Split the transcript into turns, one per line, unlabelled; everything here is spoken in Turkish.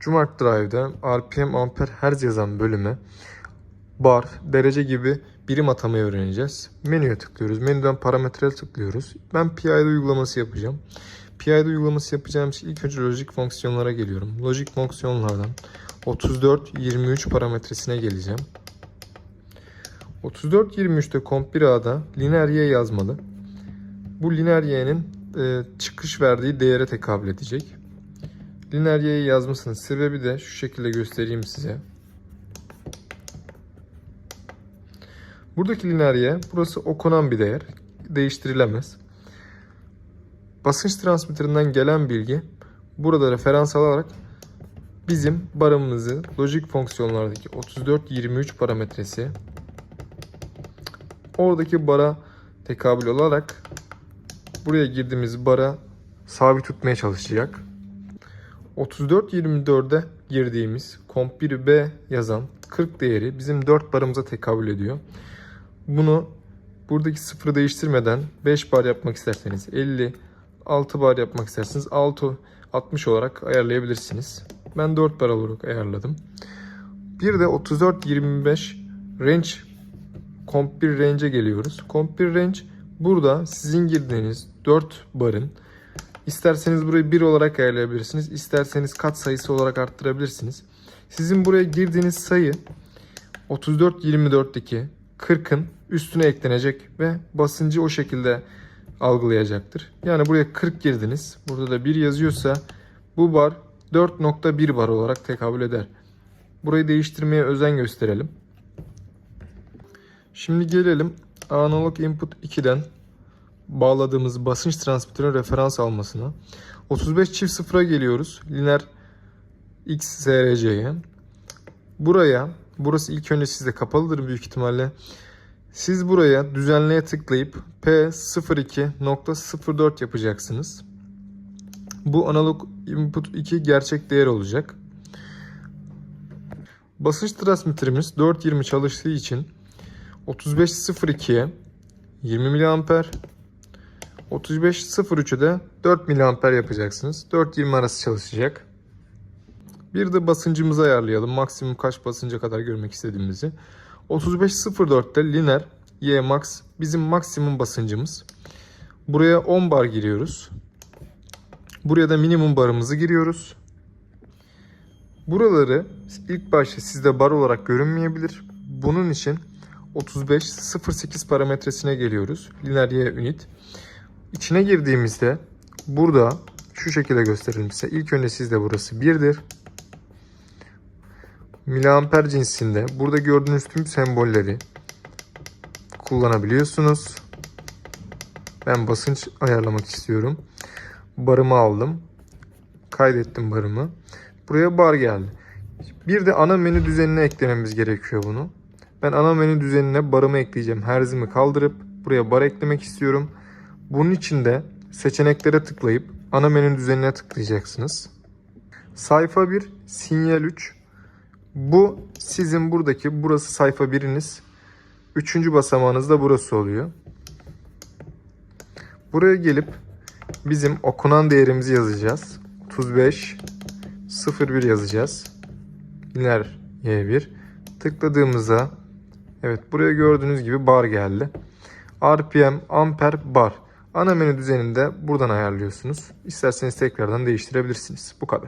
Cumart Drive'da RPM amper hertz yazan bölüme bar, derece gibi birim atamayı öğreneceğiz. Menüye tıklıyoruz. Menüden parametreye tıklıyoruz. Ben PID uygulaması yapacağım. PID uygulaması yapacağım için ilk önce lojik fonksiyonlara geliyorum. Lojik fonksiyonlardan 34-23 parametresine geleceğim. 34-23'te komp 1A'da lineer y yazmalı. Bu lineer y'nin e, çıkış verdiği değere tekabül edecek. Lineer y'yi yazmasının sebebi de şu şekilde göstereyim size. Buradaki lineer y burası okunan bir değer. Değiştirilemez. Basınç transmitterinden gelen bilgi burada referans alarak bizim barımızı lojik fonksiyonlardaki 34-23 parametresi oradaki bara tekabül olarak buraya girdiğimiz bara sabit tutmaya çalışacak. 34-24'de girdiğimiz komp 1B yazan 40 değeri bizim 4 barımıza tekabül ediyor. Bunu buradaki sıfırı değiştirmeden 5 bar yapmak isterseniz 50, 6 bar yapmak isterseniz 6, 60 olarak ayarlayabilirsiniz. Ben 4 bar olarak ayarladım. Bir de 34-25 range Comp 1 range'e geliyoruz. Comp 1 range burada sizin girdiğiniz 4 barın isterseniz burayı 1 olarak ayarlayabilirsiniz. isterseniz kat sayısı olarak arttırabilirsiniz. Sizin buraya girdiğiniz sayı 34-24'teki 40'ın üstüne eklenecek ve basıncı o şekilde algılayacaktır. Yani buraya 40 girdiniz. Burada da 1 yazıyorsa bu bar 4.1 bar olarak tekabül eder. Burayı değiştirmeye özen gösterelim. Şimdi gelelim analog input 2'den bağladığımız basınç transmitterinin referans almasına. 35 çift sıfıra geliyoruz. Lineer XSRC'ye. Buraya, burası ilk önce sizde kapalıdır büyük ihtimalle. Siz buraya düzenleye tıklayıp P02.04 yapacaksınız. Bu analog input 2 gerçek değer olacak. Basınç transmitterimiz 420 çalıştığı için 35.02'ye 20 mA 35.03'ü de 4 mA yapacaksınız. 4-20 arası çalışacak. Bir de basıncımızı ayarlayalım. Maksimum kaç basınca kadar görmek istediğimizi. 35.04'te lineer Y max bizim maksimum basıncımız. Buraya 10 bar giriyoruz. Buraya da minimum barımızı giriyoruz. Buraları ilk başta sizde bar olarak görünmeyebilir. Bunun için 35.08 parametresine geliyoruz. Lineer Y unit. İçine girdiğimizde burada şu şekilde gösterelim size. İlk önce sizde burası 1'dir. Miliamper cinsinde burada gördüğünüz tüm sembolleri kullanabiliyorsunuz. Ben basınç ayarlamak istiyorum. Barımı aldım. Kaydettim barımı. Buraya bar geldi. Bir de ana menü düzenine eklememiz gerekiyor bunu. Ben ana menü düzenine barımı ekleyeceğim. Herzimi kaldırıp buraya bar eklemek istiyorum. Bunun için de seçeneklere tıklayıp ana menü düzenine tıklayacaksınız. Sayfa 1, sinyal 3. Bu sizin buradaki burası sayfa 1'iniz. Üçüncü basamağınız da burası oluyor. Buraya gelip bizim okunan değerimizi yazacağız. 35 01 yazacağız. Lineer Y1. Tıkladığımızda evet buraya gördüğünüz gibi bar geldi. RPM, amper, bar. Ana menü düzeninde buradan ayarlıyorsunuz. İsterseniz tekrardan değiştirebilirsiniz. Bu kadar.